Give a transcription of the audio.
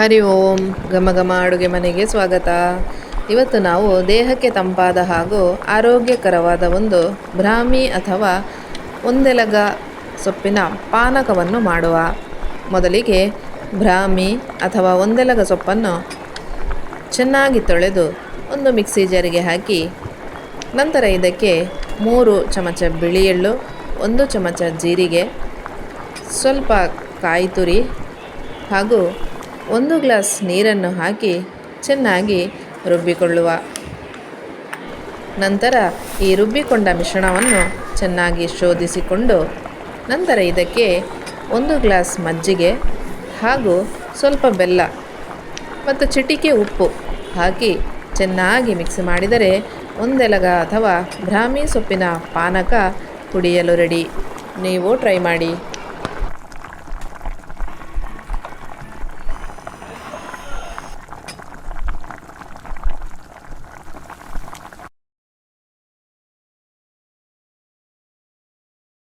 ಹರಿ ಓಂ ಘಮ ಘಮ ಅಡುಗೆ ಮನೆಗೆ ಸ್ವಾಗತ. ಇವತ್ತು ನಾವು ದೇಹಕ್ಕೆ ತಂಪಾದ ಹಾಗೂ ಆರೋಗ್ಯಕರವಾದ ಒಂದು ಭ್ರಾಮಿ ಅಥವಾ ಒಂದೆಲಗ ಸೊಪ್ಪಿನ ಪಾನಕವನ್ನು ಮಾಡುವ. ಮೊದಲಿಗೆ ಭ್ರಾಮಿ ಅಥವಾ ಒಂದೆಲಗ ಸೊಪ್ಪನ್ನು ಚೆನ್ನಾಗಿ ತೊಳೆದು ಒಂದು ಮಿಕ್ಸಿ ಜಾರಿಗೆ ಹಾಕಿ, ನಂತರ ಇದಕ್ಕೆ ಮೂರು ಚಮಚ ಬಿಳಿ ಎಳ್ಳು ಒಂದು ಚಮಚ ಜೀರಿಗೆ, ಸ್ವಲ್ಪ ಕಾಯಿ ತುರಿ ಹಾಗೂ ಒಂದು ಗ್ಲಾಸ್ ನೀರನ್ನು ಹಾಕಿ ಚೆನ್ನಾಗಿ ರುಬ್ಬಿಕೊಳ್ಳುವ. ನಂತರ ಈ ರುಬ್ಬಿಕೊಂಡ ಮಿಶ್ರಣವನ್ನು ಚೆನ್ನಾಗಿ ಶೋಧಿಸಿಕೊಂಡು ನಂತರ ಇದಕ್ಕೆ ಒಂದು ಗ್ಲಾಸ್ ಮಜ್ಜಿಗೆ ಹಾಗೂ ಸ್ವಲ್ಪ ಬೆಲ್ಲ ಮತ್ತು ಚಿಟಿಕೆ ಉಪ್ಪು ಹಾಕಿ ಚೆನ್ನಾಗಿ ಮಿಕ್ಸ್ ಮಾಡಿದರೆ ಒಂದೆಲಗ ಅಥವಾ ಬ್ರಾಹ್ಮಿ ಸೊಪ್ಪಿನ ಪಾನಕ ಕುಡಿಯಲು ರೆಡಿ. ನೀವು ಟ್ರೈ ಮಾಡಿ.